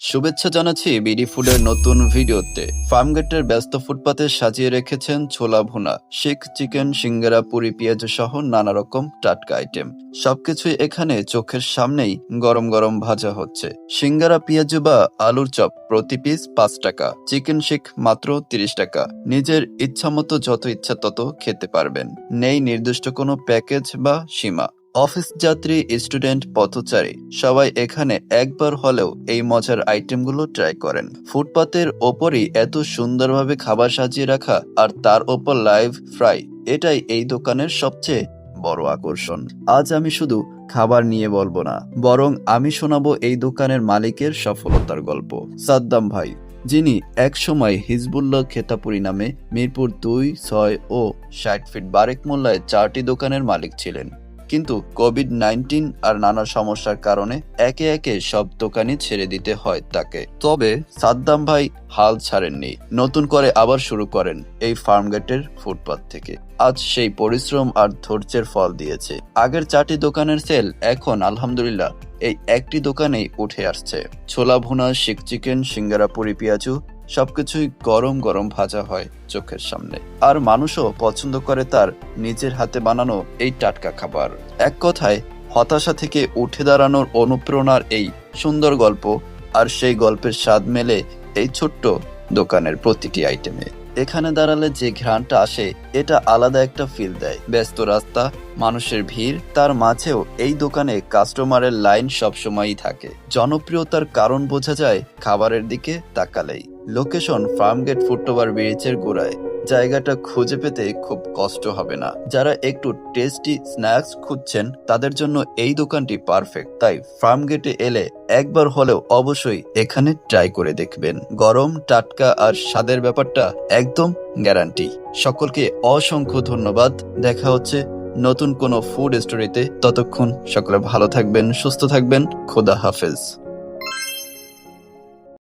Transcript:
শুভেচ্ছা জানাচ্ছি বিডি ফুডের নতুন ভিডিওতে। ফার্মগেটের ব্যস্ত ফুটপাতে সাজিয়ে রেখেছেন ছোলা ভুনা শিখ চিকেন, সিঙ্গারা, পুরি, পেঁয়াজ সহ নানা রকম টাটকা আইটেম। সবকিছুই এখানে চোখের সামনেই গরম গরম ভাজা হচ্ছে। সিঙ্গারা, পেঁয়াজ বা আলুর চপ প্রতি পিস পাঁচ টাকা, চিকেন শিখ মাত্র তিরিশ টাকা। নিজের ইচ্ছা মতো যত ইচ্ছা তত খেতে পারবেন। নেই নির্দিষ্ট কোনো প্যাকেজ বা সীমা। অফিস যাত্রী, স্টুডেন্ট, পথচারী, সবাই এখানে একবার হলেও এই মজার আইটেমগুলো ট্রাই করেন। ফুটপাতের ওপরই এত সুন্দরভাবে খাবার সাজিয়ে রাখা আর তার ওপর লাইভ ফ্রাই এটাই এই দোকানের সবচেয়ে বড় আকর্ষণ। আজ আমি শুধু খাবার নিয়ে বলব না, বরং আমি শোনাবো এই দোকানের মালিকের সফলতার গল্প। সাদ্দাম ভাই, যিনি একসময় হিজবুল্লাহ খেতাপুরি নামে মিরপুর দুই, ছয় ও ষাট ফিট বারেক মোল্লায় চারটি দোকানের মালিক ছিলেন। কিন্তু কোভিড নাইন্টিন আর নানা সমস্যার কারণে একে একে সব দোকানই ছেড়ে দিতে হয় তাকে। তবে সাদ্দাম ভাই হাল ছাড়েননি। নতুন করে আবার শুরু করেন এই ফার্মগেটের ফুটপাত থেকে। আজ সেই পরিশ্রম আর ধৈর্যের ফল দিয়েছে। আগের চারটি দোকানের সেল এখন আলহামদুলিল্লাহ এই একটি দোকানেই উঠে আসছে। ছোলা ভুনা শিক চিকেন, সিঙ্গারা পুরি সবকিছুই গরম গরম ভাজা হয় চোখের সামনে। আর মানুষও পছন্দ করে তার নিজের হাতে বানানো এই টাটকা খাবার। এক কথায়, হতাশা থেকে উঠে দাঁড়ানোর অনুপ্রেরণার এই সুন্দর গল্প আর সেই গল্পের স্বাদ মেলে এই ছোট্ট দোকানের প্রতিটি আইটেমে। এখানে দাঁড়ালে যে ঘ্রাণটা আসে, এটা আলাদা একটা ফিল দেয়। ব্যস্ত রাস্তা, মানুষের ভিড়, তার মাঝেও এই দোকানে কাস্টমারের লাইন সবসময়ই থাকে। জনপ্রিয়তার কারণ বোঝা যায় খাবারের দিকে তাকালেই। লোকেশন ফার্মগেট ফুটওভার ব্রিজের গোড়ায়। জায়গাটা খুঁজে পেতে খুব কষ্ট হবে না। যারা একটু টেস্টি স্ন্যাক্স খুঁজছেন, তাদের জন্য এই দোকানটি পারফেক্ট তাই ফার্ম গেটে এলে একবার হলেও অবশ্যই এখানে ট্রাই করে দেখবেন। গরম, টাটকা আর স্বাদের ব্যাপারটা একদম গ্যারান্টি সকলকে অসংখ্য ধন্যবাদ। দেখা হচ্ছে নতুন কোনো ফুড স্টোরিতে ততক্ষণ সকলে ভালো থাকবেন, সুস্থ থাকবেন। খোদা হাফেজ।